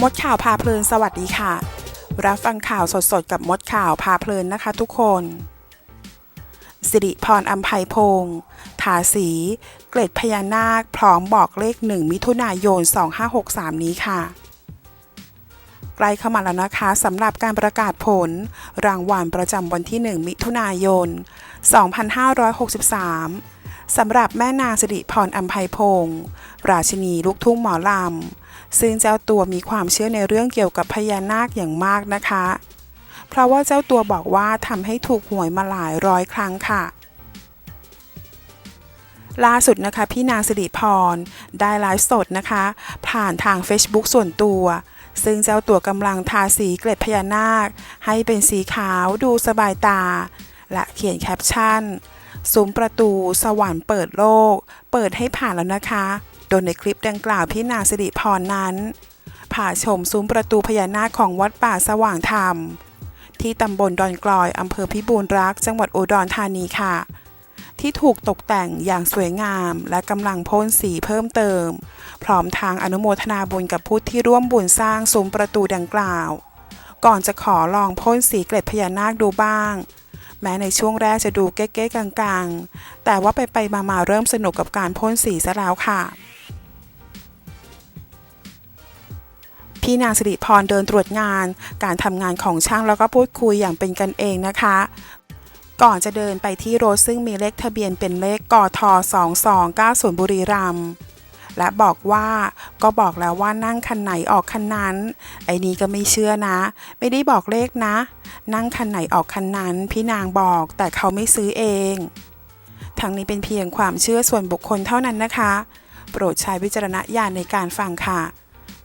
มดข่าวพาเพลินสวัสดีค่ะ รับฟังข่าวสดๆ กับมดข่าวพาเพลินนะคะทุกคน สิริพรอัมภัยพงศ์ทาสี เกล็ดพญานาค พร้อมบอกเลข1มิถุนายน 2563 นี้ค่ะ ใกล้เข้ามาแล้วนะคะสำหรับการประกาศผล รางวัลประจำวันที่ 1 มิถุนายน 2563สำหรับแม่นางสิริพรอัมภัยพงศ์ราชินีลูกทุ่งหมอลำ ซึ่งเจ้าตัวมีความเชื่อในเรื่องเกี่ยวกับพญานาคอย่างมากนะคะ เพราะว่าเจ้าตัวบอกว่าทำให้ถูกหวยมาหลายร้อยครั้งค่ะล่าสุดนะคะพี่นางสิริพร ได้ไลฟ์สดนะคะ ผ่านทาง Facebook ส่วนตัว ซึ่งเจ้าตัวกำลังทาสีเกล็ดพญานาค ให้เป็นสีขาวดูสบายตา และเขียนแคปชั่น ซุ้มประตูสวรรค์เปิดโลก เปิดให้ผ่านแล้วนะคะ โดยในคลิปดังกล่าวพี่นางสิริพรนั้นผ่าชมซุ้มประตูพญานาคของวัดป่าสว่างธรรม ที่ตำบลดอนกลอยอำเภอพิบูลรักษ์จังหวัดอุดรธานีค่ะ ที่ถูกตกแต่งอย่างสวยงามและกำลังพ่นสีเพิ่มเติม พร้อมทางอนุโมทนาบุญกับผู้ที่ร่วมบุญสร้างซุ้มประตูดังกล่าว ก่อนจะขอลองพ่นสีเกล็ดพญานาคดูบ้าง แม้ในช่วงแรกจะดูเก๊ๆกลางๆ แต่ว่าไปไปๆมาๆเริ่มสนุกกับการพ่นสีซะแล้วค่ะ พี่นางสิริพรเดินตรวจงาน การทำงานของช่างแล้วก็พูดคุยอย่างเป็นกันเองนะคะ ก่อนจะเดินไปที่รถซึ่งมีเลขทะเบียนเป็นเลขกท2290 บุรีรัมย์และบอกว่าก็บอกแล้วว่านั่งคันไหนออกคันนั้น ไอ้นี้ก็ไม่เชื่อนะ ไม่ได้บอกเลขนะ นั่งคันไหนออกคันนั้น พี่นางบอกแต่เขาไม่ซื้อเอง ทั้งนี้เป็นเพียงความเชื่อส่วนบุคคลเท่านั้นนะคะ โปรดใช้วิจารณญาณในการฟังค่ะ